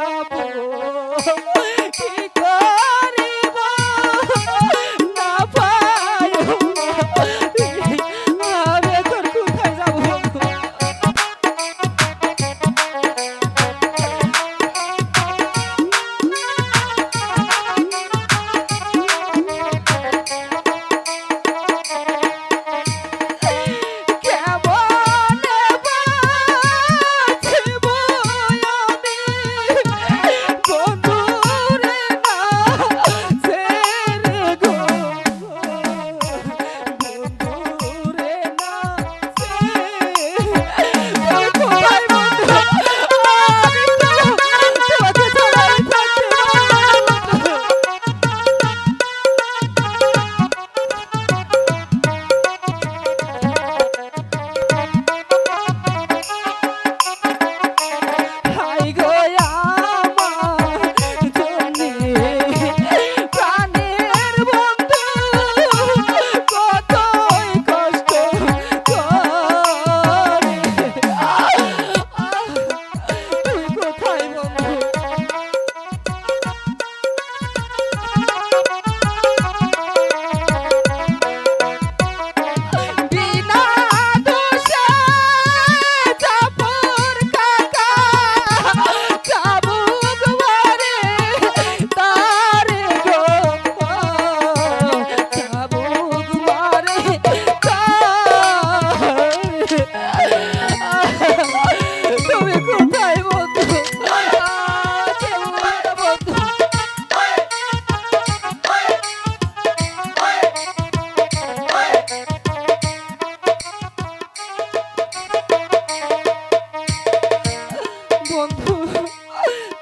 যাব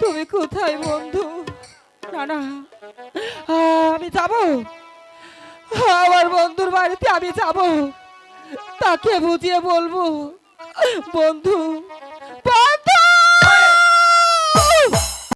তুমি কোথায়, বন্ধু? না না। আমি যাব। আমার বন্ধুর বাড়িতে আমি যাব। তাকে বুঝিয়ে বলব, বন্ধু